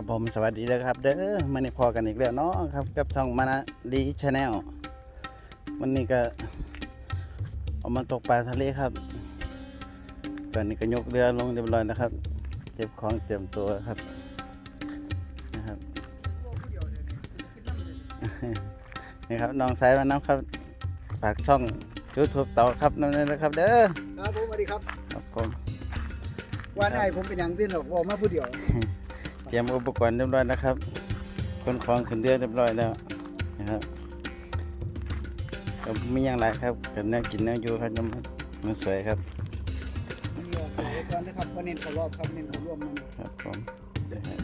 ครับผมสวัสดีนะครับ เด้อมาในพอกันอีกแล้วเนาะครับกับช่องมานะดีชาแนลวันนี้ก็ออกมาตกปลาทะเลครับ ตอนนี้ก็ยกเรือลงเรียบร้อยนะครับ เก็บของเตรียมตัวครับนะครับนี่ครับน้องสายมาน้ำครับฝากช่องยูทูบต่อครับนั่นเลยนะครับ เด้อครับผมสวัสดีครับครับผมวันไอ้ผมเป็นอย่างที่หนอกบอกมาผู้เดียว เตรียมอุปกรณ์เรียบร้อยนะครับคนของขึ้นเรือเรียบร้อยแล้วนะครับก็มีอย่างไรครับกันแนวกินแนวอยู่ครับมันมันสวยครับนี่ออกไปก่อนนะครับวันนี้เขารอบครับเน้นเขาร่วมมันครับผมเดี๋ยวให้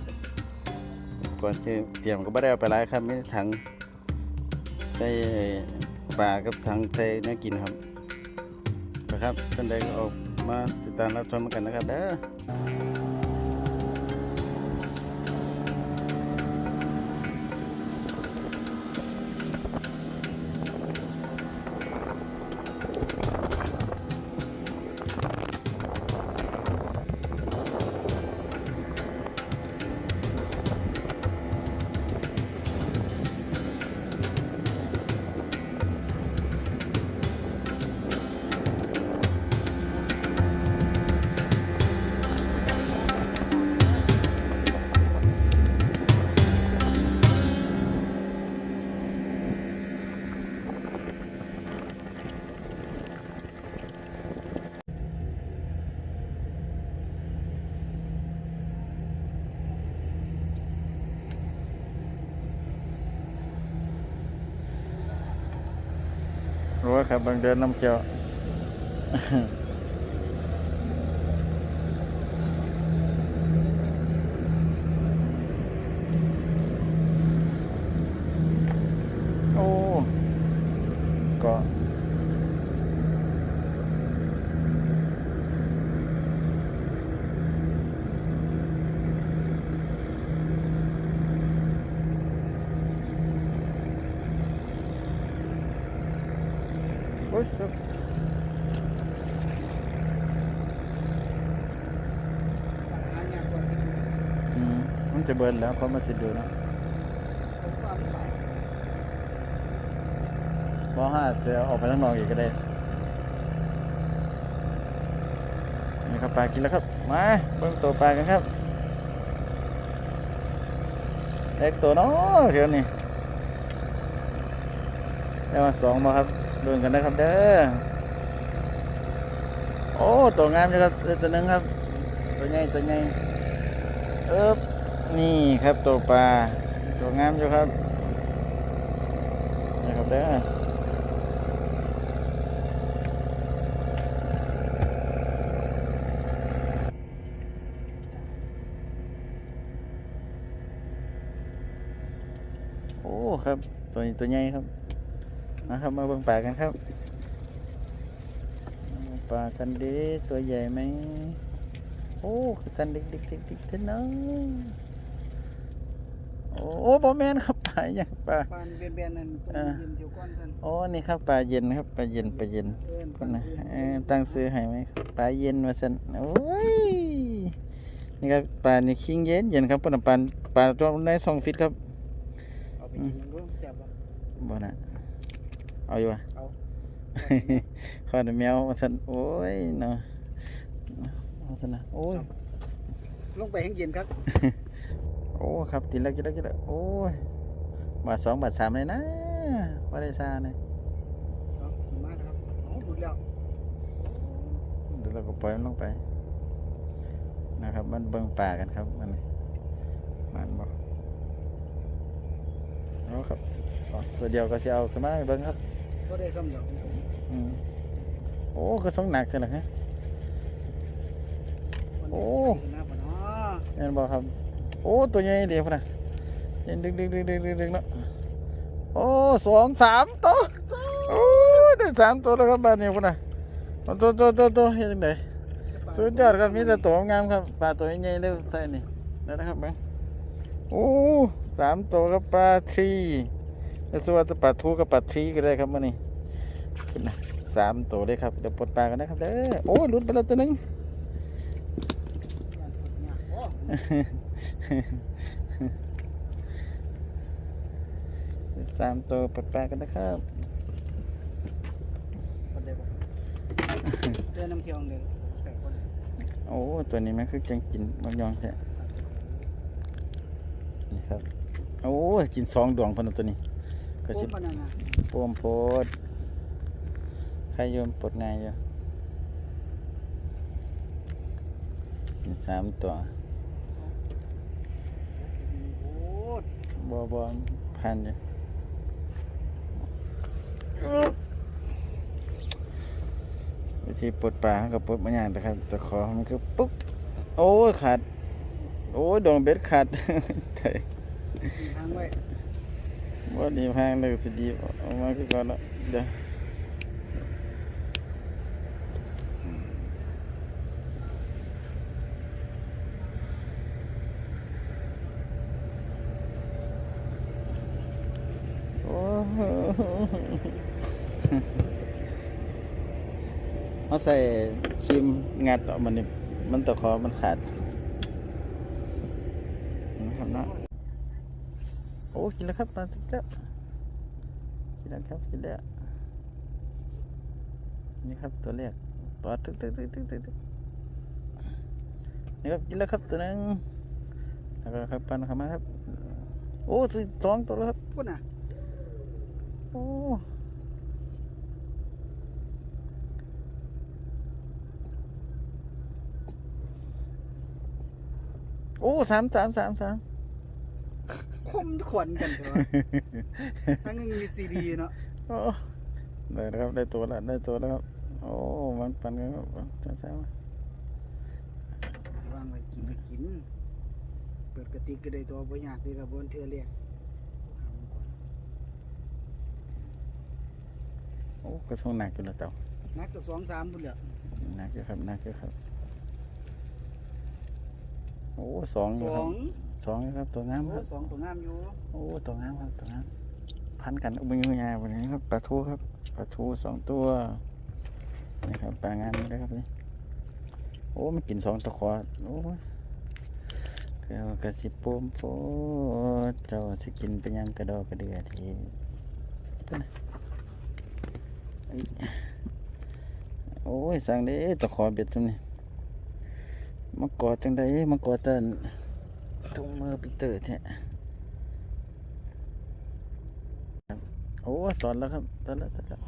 อุปกรณ์ที่เตรียมก็ไม่ได้เอาไปหลายครับมีถังใส่ปลากับถังใส่เนื้อกินครับนะครับท่านใดก็ออกมาติดตามรับชมกันนะครับเด้อ ครับบางเดือนน้ำเขียวโอ้ก็โอ้ยครับ หาเนี่ยก่อน อืมมันจะ เบิร์นแล้วเพรามันสิดูนะผมว่าห้าจะออกไปข้งนอกอีกก็ได้ นี่ครับปลากินแล้วครับ มาเบิ่งตัวปลากันครับเล็กตัวน้อเทียวนี่ได้มาสองมาครับดูกันนะครับเด้อ โอ้ตัวงามจังครับเตัวนึงครับ ตัวใหญ่ตัวใหญ่เอ๊บ นี่ครับตัวปลาตัวงามอยู่ครับนี่ครับเด้อโอ้ครับ ตัวนี้ตัวใหญ่ครับนะครับมาเบิ่งปลากันครับปลากันดีตัวใหญ่ไหมโอ้คือกันเด็กเด็กเด็กเด็กเท่านั้น โอ้โอ้บอแมนครับปลาอย่างปลาปานเบียนเบียนๆนั่นต้นอ่าเย็นเที่ยวก้อนกันโอ้นี่ครับปลาเย็นครับปลาเย็นปลาเย็นเอิ้นคนนะเออตั้งซื้อให้ไหมครับปลาเย็นมาสันโอ้ยนี่ครับปลานี่คิงเย็นเย็นครับปลาปลาปลาตัวในสองฟิตครับเอาไปกินมันด้วยแซ่บบ่บ่นะเอาอยู่วะเอาขอดแมวมาสันโอ้ยเนาะมาสันนะโอ้ยลงไปแห้งเย็นครับ โอ้ครับกินแล้วกินแล้วกินแล้วโอ้ยบาทสองบาทสามเลยนะว่าได้ซาเนี่ยเอามานะครับเอาดูดแล้วเดี๋ยวเราก็ปล่อยมันลงไปนะครับ มันเบิ่งป่ากันครับมันนี่มันบอกเอาครับเอาตัวเดียวก็สิเอาขึ้นมาให้เบิ่งครับก็ได้ซ้ำเดียวของผมอืมโอ้ก็ส่งหนักใช่ไหมฮะโอ้วันนี้ไปกันหน้าปะเนาะเห็นบอกครับ โอ้ตัวใหญ่เดียวนนะเห็นดึกดึกดึกดึกดึกดึกเนาะโอ้สองสามตัวโอ้ได้สามตัวแล้วครับบ้านนี้พุ่นนะเอาตัวตัวตัวตัวเห็นจังไดสุดยอดครับมีแต่ตัวงามครับปลาตัวใหญ่ๆเลยใส่นี่นะครับเบังโอ้สามตัวครับปลาทรีแต่ส่วนจะปลาทูกับปลาทรีก็ได้ครับมันนี่นะสามตัวเลยครับเดี๋ยวปลดปลากันนะครับเด้อโอ้หลุดไปแล้วตัวนึง ย่านปวดเนี่ยโอ้สามตัวปลดปลากันนะครับคนเดียวบ่เรือน้ำเที่ยวเดียวแปลกคนโอ้ตัวนี้มันคือจังกินบางยองแท้นี่ครับ โอ้ยกินสองดวงพนนะตัวนี้ ก็โอ้สิปานนั้นน่ะโปมโพดใครโยมปลดง่ายอยู่กินสามตัว โอ้ บัวบัวพันอยู่วิธีปลดปลากับปลดมันอย่างนะครับแต่ขอมันคือปุ๊บโอ้ยขาด โอ้ยโดนเบ็ดขาดไถมีทางไว้ว่าดีพังเลยสิดีเออกมาคือก่อนละเดี๋ยวโอ้โห เขาใส่ครีมงัดออกมันนี่มันตะขอมันขาดนะครับเนาะโอ้กินแล้วครับตอนติดแล้วกินแล้วครับกินแล้วนี่ครับตัวแรกตัวตึกตึกตึกตึกตึกตึกนี่ครับกินแล้วครับตัวหนึงแล้วก็ครับปันเข้ามาครับ โอ้ตัวสองตัวแล้วครับพุ่นน่ะโอ้ โอ้สามสามสามสามคมขวัญกันเถอะทั้งนึงมีซีดีเนาะโอ้ได้แล้วครับได้ตัวแล้วได้ตัวแล้วครับโอ้มันปันกันครับจ้าจ้าสิวางไว้กินก็กิน เปิดกระติกก็ได้ตัวบ่ยากเลยละบนเทื่อเรียกโอ้กระทรวงหนักอยู่แล้วเต่านักก็สองสามพุ่นแหละหนักอยู่ครับหนักอยู่ครับ โอ้สองอสยู่อครับงสองอยู่ครับตัวงามโอ้ครับ สองตัวงามอยู่โอ้ตัวงามครับตัวงามพันกันอุ้ยอุ้ยยายวันนี้ครับปลาทูครับปลาทูสองตัวนี่ครับปลางามนี่นะครับนี่โอ้มันกินสองตะขวโอ้ยเจ้ากระสิปมโพดเจ้าสิกินเป็นหยังกระดอกกระเดือทีพุ่นน่ะเอ้ยโอ้ยสั่งเด้ตะขอเบ็ดตรงนี้ มากอดจังไดมากอดเต้นถุงมือปีเตอร์แท้โอ้ตอนแล้วครับตอนแล้วตอนแล้ว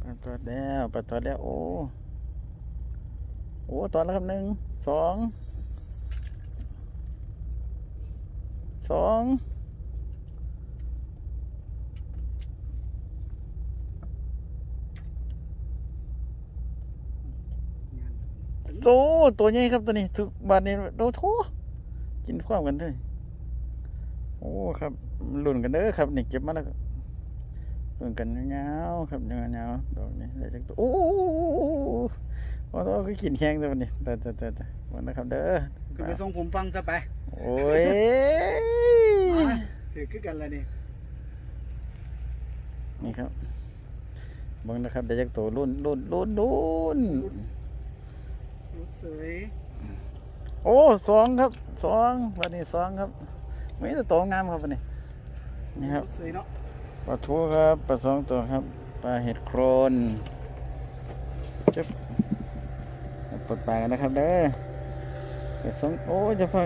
ปลาตอนแล้วปลาตอนแล้วโอ้โอ้ตอนแล้วครับหนึ่งสองสองาน โตตัวใหญ่ครับตัวนี้ทุกบาทนี้โดโถกินความกันเลยโอ้ครับลุ่นกันเด้อครับนี่เก็บมาแล้วรุ่นกันยาวครับยาวๆดอกนี้ได้จักตัวโอ้โหโอ้โหคือกินแข้งแตัวนี้แต่แต่แต่แต่วันนะครับเด้อคือไปส่งผมฟังซะไปโอ้ยมาถือคือกันแล้วนี่นี่ครับบิ่งนะครับเดี๋ยวจะโตรุ่นรุ่นรุ่นรุ่น เสยโอ้สองครับสองวันนี้สองครับมีแต่โตงามครับวันนี้นี่ครับรู้เสยเนาะปลาทูครับปลาสองตัวครับปลาเห็ดโครนจึ๊บปลดปลากันนะครับเด้อปลาสองโอ้ยจะพ่อ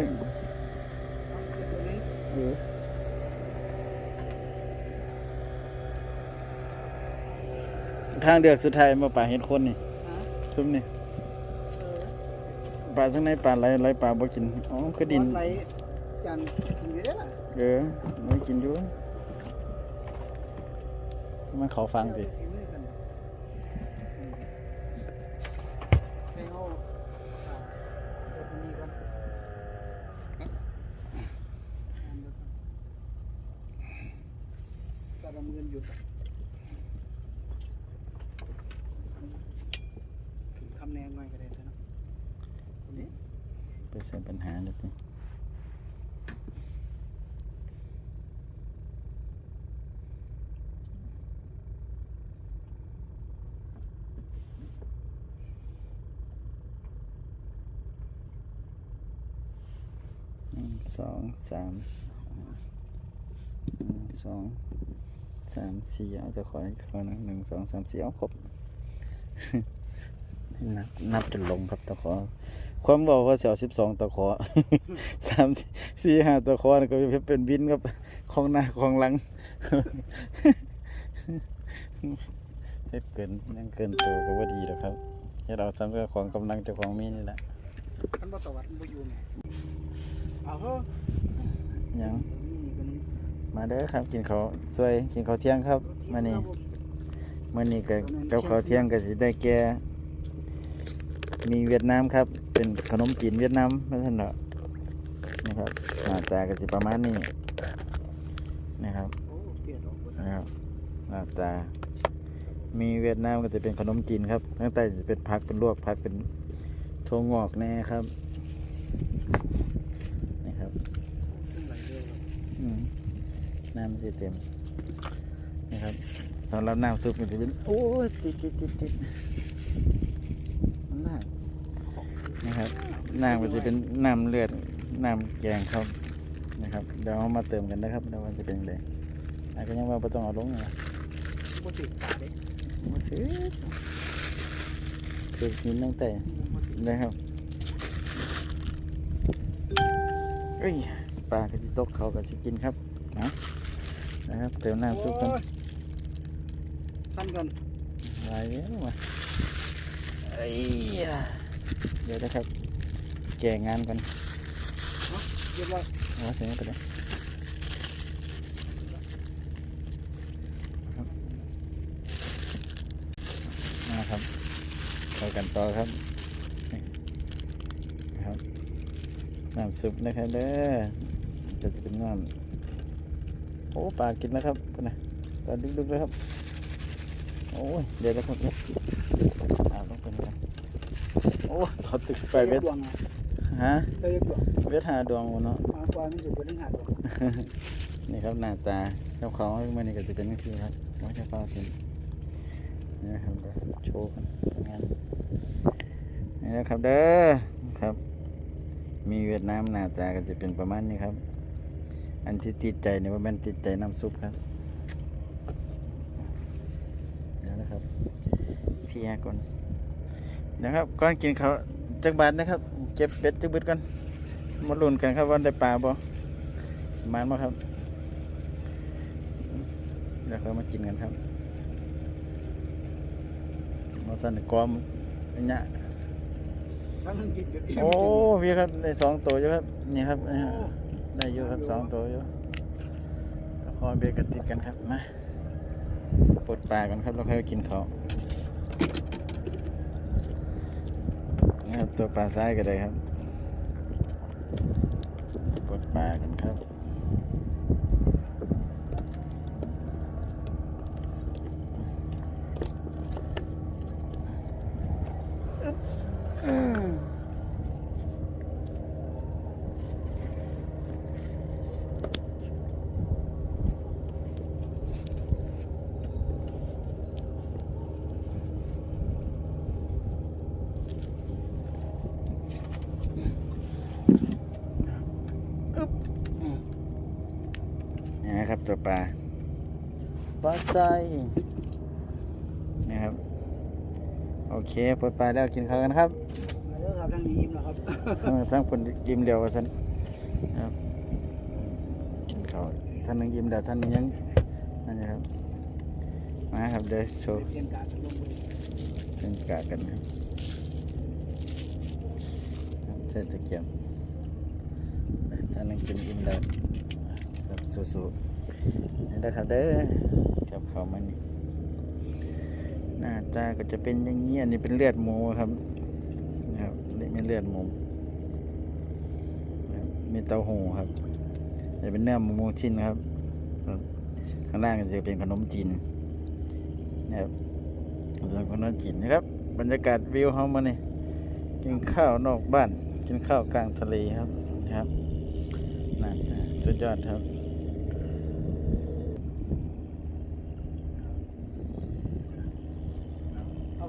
เอาขึ้นตัวนี้เออทางเดือกสุดท้ายมาปลาเห็ดโคนนี่ฮะซุ้มนี่เออ ปลาทั้งในปลาไหลไหลปลาบ่กินอ๋อคือดินวัไหลจันทร์กินอยู่ได้อล่ะเออไม่กินอยู่มันเขาฟังสิเดี๋ยวฝีมือกันอืมให้เอาอ่าเดี๋ยวตัวนี้ก่อนอ่านเดี๋ยวก่อนกระดมเงินหยุดอะขึ้นคำแนงหน่อยก็ได้เถอะเนาะตัวนี้ ไปใส่ปัญหาเลยสิอืมสองสามหนึ่งสองสามสี่เอาจะขออีกคนหนึ่งหนึ่งสองสามสี่เอาครบนับนับจนลงครับตะขอ ความบอกว่าเสียวสิบสองตะขอสามสี่ห้าตะขอนี่ก็เป็นบินครับของหน้าของหลังเฮ็ดเกินยังเกินตัวก็ว่าดีแล้วครับให้เราสำเร็จของกำลังเจ้าของมีนี่แหละมันบ่ตวัดมันบ่อยู่แม่เอาเฮ้อยังนี่ก็นี่มาเด้อครับกินข้าวสวยกินข้าวเที่ยงครับมานี่มานี่ก็กับข้าวเที่ยงก็สิได้แก่ มีเวียดนามครับ เป็นขนมจีนเวียดนามไม่ใช่เหรอนี่ครับหน้าตาก็สิประมาณนี้นะครับนะครับหน้าตา มีเวียดนามก็จะเป็นขนมจีนครับตั้งแต่จะเป็นผักเป็นลวกผักเป็นถั่วงอกแน่ครับนี่ครับน้ำมันจะเต็มนี่ครับสำหรับน้ำซุปมันจะเป็นโอ้ยติดติดติดติดน้ำ นะครับน้ำมันจะเป็นน้ำเลือดน้ำแกงครับนะครับ เดี๋ยวเอามาเติมกันนะครับเดี๋ยวมันจะเป็นยังไงอาจจะยังว่าไม่ต้องเอาลงนะบ่ติดตาเด้มาถือถือหินตั้งแต่บ่ติดนะครับเอ้ยปลากระจิตกเขาก็สิกินครับนะนะครับเติมน้ำซุปกันโอ้ยทันกันลายเยอะมาเอ้ย เดี๋ยวนะครับ แก่งานกันเรียบร้อยว่าเสียงไปเลยมาครับเข้ากันต่อครับนะครับน้ำซุปนะครับเด้อก็จะเป็นน้ำโอ้ปลากินนะครับนนะปลาดุกๆเลยครับ โอ้ยเดี๋ยวนะครับเนี่ยอาต้องเป็นกัน โอ้เขาตึกไปเวทดวงอะฮะเตยดวงเวทหาดวงวะเนาะมาปลานี่จะบ่ได้หาดวงนี่ครับหน้าตาเจ้าของมันนี่ก็จะเป็นนี่คือครับไม่ใช่เป้าจริงนี่นะครับเดี๋ยวโชว์กันงานนี่นะครับเด้อครับ มีเวียดนามหน้าตาก็จะเป็นประมาณนี้ครับ อันที่ติดใจเนี่ยว่ามันติดใจน้ำซุปครับเดี๋ยวนะครับพี่แอร์ก่อน นะครับก่อนกินเขาวจักบาทนะครับเก็บเบ็ดจักเบ็ดก่อนมาลุ้นกันครับว่าได้ปลาบ่สมานบ่ครับเดี๋ยวเขามากินกันครับมาสั่นกอมอันเนี้ยทั้งนั้นกินกันโอ้พี่ครับได้สองตัวอยู่ครับนี่ครับนี่ครับได้อยู่ครับสองตัวอยู่ตะคอนเบียร์กันติดกันครับมาปลดปลากันครับแล้วค่อยกินเขาวนี่ ครับ ตัวปลาซ้ายก็ได้ครับ กดปลากันครับ นี่นะครับ ตัวปลาปลาไส้นี่ครับ โอเคปลดปลาแล้วกินข้าวกันครับมาเด้อครับทางนี้อิ่มแล้วครับทั้งคนยิ้มเดียวว่าสันครับกินข้าวท่านหนึงยิ้มเดียวท่านหนึงยังนั่นนะครับ มาครับเดี๋ยวโชว์เปลี่ยนการลงมือเป็นกากันครับเศษตะเกียบท่านหนึงกินยิ้มเดียวครับสู้ๆ นี่นะครับเด้อจับเขาวมานี่หน้าตาก็จะเป็นอย่างนี้อันนี้เป็นเลือดหมูครับนะครับนี่เป็นเลือดหมูนะครับมีเต้าหู้ครับจะเป็นเนื้อหมูชิ้นครับ ข้างล่างก็จะเป็นขนมจีนนะครับส่วนขนมจีนนะครับ บรรยากาศวิวเขามานี่กินข้าวนอกบ้าน กินข้าวกลางทะเลครับนะครับนั่นนะสุดยอดครับ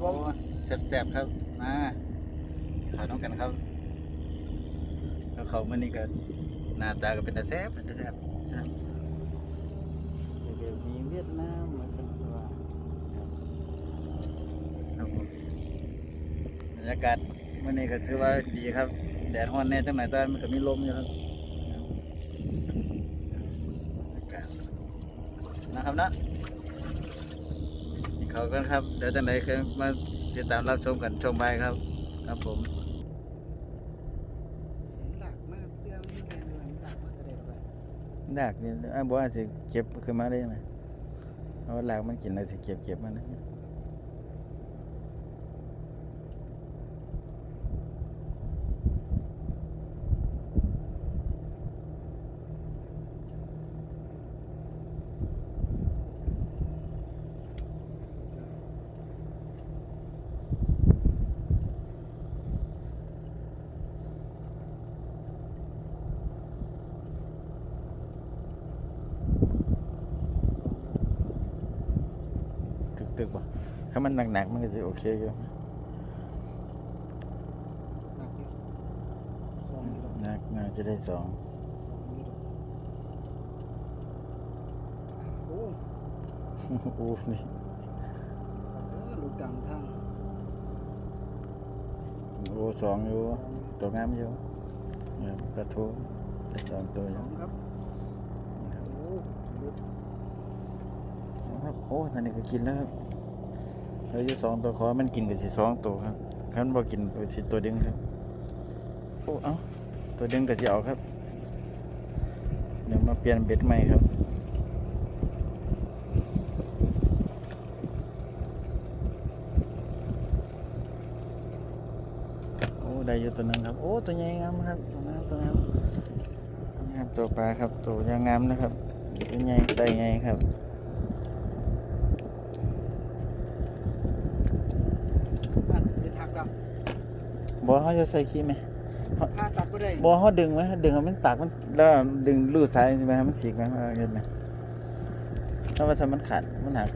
ผม แซ่บๆครับ มาขาวน้องกันครับแล้วเขามื่อนี้ก็หน้าตาก็เป็นตาแซ่บเป็นตาแซ่บนะเดี๋ยวมีเวียดนามมาสั่งว่าครับผมบรรยากาศวันนี้ก็ถือว่าดีครับ แดดร้อนแน่จังหน่อยแต่มันก็มีลมอยู่ครับบรรยากาศนะครับนะนี่เขากันครับ เดี๋ยวจังใดเคยมา ติดตามรับชมกันชมไปครับ ครับผมหดากเนี่ไอ้บัวสิเก็บขึ้นมาได้ไหมเอาหลากมันกินอะไรสิเก็บเก็บมันนะ มันหนักๆ มันก็จะโอเคอยู่หนักเยอะสองกิโลหนักน่าจะได้สองสองกิโลโอ้อู้นี่เออลูกดังทางโอ้สองอยู่ตัวงามอยู่เนี่ยกระทูได้สองตัวอสอยู่งครับโอ้ลึกครับโอ้ท่านนี้ก็กินแล้วครับ เหลืออยู่สองตัวขอมันกินกับสิสองตัวครับคันบ่กินตัวสิตัวดึงครับโอ้เอ้าตัวดึงก็สิเอาครับเดี๋ยวมาเปลี่ยนเบ็ดใหม่ครับโอ้ได้อยู่ตัวหนึงครับ โอ้ตัวใหญ่งามครับตัวงามตัวงามนี่ครับตัวปลาครับตัวยางงามนะครับตัวใหญ่ใส่ไงครับ อันเป็นหักดับบ อเขาจะใส่ขี้ไหมผ้าตัดก็ได้บอเขาดึงไหมดึงให้มันตักมันแล้วดึงลูดสายใช่ไหมให้มันสีกไหมว่าเห็นไหมถ้าว่าถ้ามันขาดมันหัก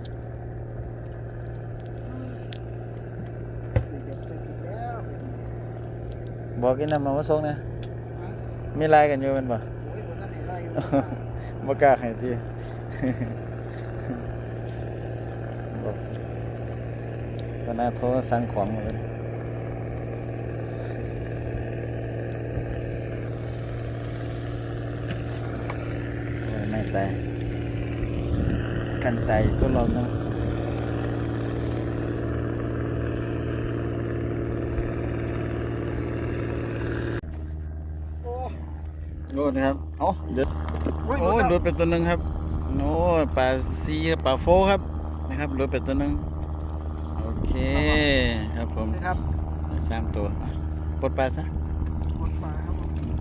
สี่เด็ดสี่แล้วบอกกินน้ำมาว่าส่งเนี่ยฮะมีลายกันอยู่แมันบ่โอ้ยบ่ทันได้ไล่อยู่บ่กล้าให้ทีบอกก็น่าโทรสั่งของมาเลย โอ้ยไม่ตายกันตายตัวรอบนึงโอ้โอ้นะครับโอ้เดือดโอ้ยโอ้ยหหลุลุดดไปตัวหนึ่งครับโอ้ยปลาซีกับปลาโฟครับนะครับหลุดไปตัวหนึ่งโอเคครับผมนะครับสามตัวอะปลดปลาซะหมดปลาครับผม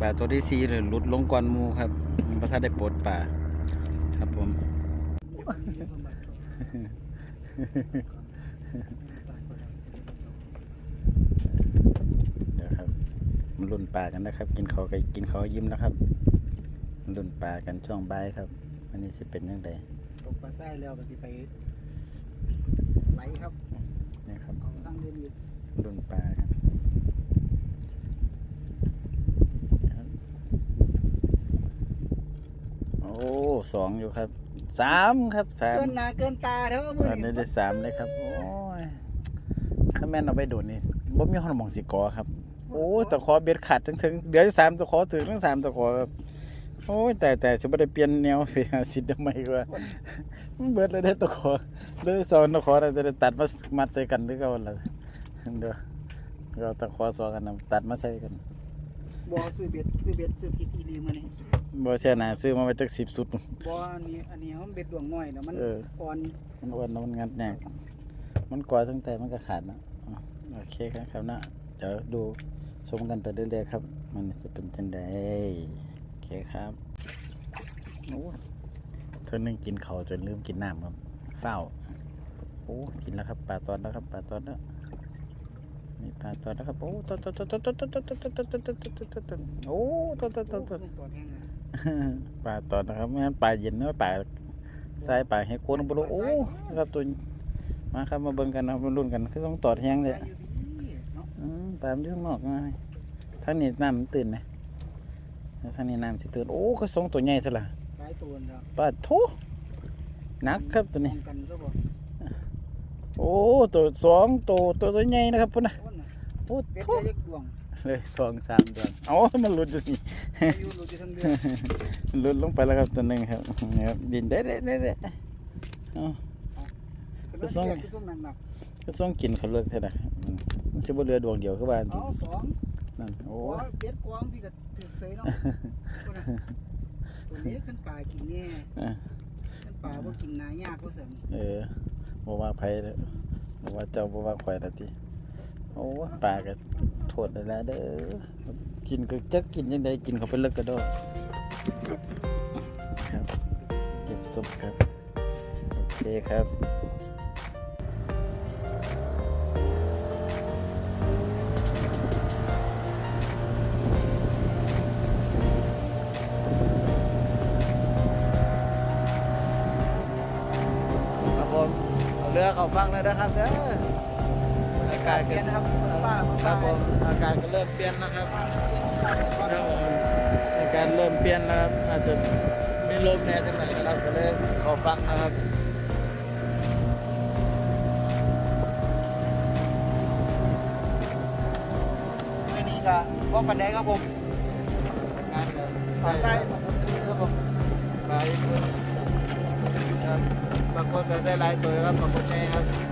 ปลาปลาตัวที่สี่เลยหลุดลงก่อนหมูครับมันประทัดได้ปลดปลาครับผม เดี๋ยวครับมาลุ่นปลากันนะครับ กินเขาวก็กินเขาวยิ้มแล้วครับมาลุ่นปลากันช่วงบ่ายครับ อันนี้จะเป็นยังไงตกปลาไส้แล้วก็สิไปไหลครับนี่ครับเอาตั้งเรียนอยู่รุ่นปลาครับครับ สองอยู่ครับสามครับสามเกินหนาเกินตาเท่ามือตอนนี้ได้สามเลยครับ โอ้ยข้าแม่นเอาไปโดดนี่บ่มีคนมองสิกอครับ โอ้ยตะขอเบ็ดขาดถึงถึงๆเดี๋ยวอยู่สามตะขอถึงทั้งสามตะขอครับโอ้ยแต่แต่จะไม่ได้เปลี่ยนแนวไปหาสิทธิ์ทำไมกว่ามันเบิดเลยได้ตะขอเลยสอนตะขอเราจะได้ตัดมามัดใส่กันหรือเก็วันละเดี๋ยวเราตะขอสอนกันนะตัดมาใส่กัน บอซื้อเบ็ดซื้อเบ็ดซื้อผิดอีหลีมื้อนี้ บ่แช่หนาซื้อมาไว้จักสิบสุดบออันนี้อันนี้มันเบ็ดดวงน้อยนะมันเออ อ่อนมันอ้วนแล้วมันงัดแหนกมันกว่าตั้งแต่มันก็ขาดนะอะโอเคครับครับนะเดี๋ยวดูชมกันไปเรื่อยๆครับ มันจะเป็นจังไดโอเคครับโอ้เธอนึงกินเขาวจนลืมกินน้ำครับเฝ้าวโอ้กินแล้วครับปลาตอนแล้วครับปลาตอนแล้วมีปลาตอนแล้วครับโอ้ตอนตอนตอนตอนตอนตอนตอนตอนตอนตอนตอนตอนตอนโอ้ตอนตอนตอนตอน ตอนแห้งเลย ปลาตอนนะครับไม่งั้นปลาเย็นเนื้อปลาทรายปลาให้โคนบลูโอ้ครับตัวมาครับมาเบิ่งกันนะมาลุ้นกันคือต้องตอดแห้งเลยใส่อยู่ดีเนาะอืมปลามันอยู่ข้างนอกไงททางนี้น้ำมันตื่นนะทางนี้น้ำสิตื่นโอ้ก็สองตัวใหญ่ซะละหลายตัวแล้วปาดโถหนักครับตัวนี้ป้องกันซะบ่โอ้ตัวสองตัวตัวตัวใหญ่นะครับพุ่นนะโอ้น่ะโอ้ เป็ดโถได้เล็กดวงเลยสองสามเดือนเอามันหลุดอยู่นี่อายุรู้อยู่ทั้งเดือนหลุดลงไปแล้วครับตัวหนึงครับนี่ครับบินได้ได้ได้ได้เอาคือคือส่งคือส่งหนักก็ต้องกินเขาเลิกเท่านั้นครับอืมมันจะบ่เรือดวงเดียวคือว่าๆเอาสองนั่นโอ้โอ้ยเป็ดกวางที่ก็ถึกเสยเนาะพุ่นน่ะตัวนี้ขึ้นป่ากินแน่อะขึ้นป่าบ่กินนายากว่าซั่นเออบ่ว่าไผเด้อบ่ว่าเจ้าบ่ว่าข่อยละติ โอ้ปลาก็โทษได้แล้วเด้อกินก็จักกินจังไดกินเขาไปเลิกก็ได้ครับเก็บศพครับ โอเคครับครับผมเรือเขาฟังเลยนะครับเด้ออา กาศเปลี่ก็ยนนะครับป้าครับผมอากาศก็เริ่มเปลี่ยนแล้วครับครับผมอากาศเริ่มเปลี่ยนแล้วครับ อาจจะมีลมแน่จังไหนนะครับก็เลยเข้าฟังนะครับอันนี้ก็บ่ปานใดครับผมงานก็ฝากใส่ครับผมหลายคนครับบางคนก็ได้หลายตัวครับบางคนไม่ครับ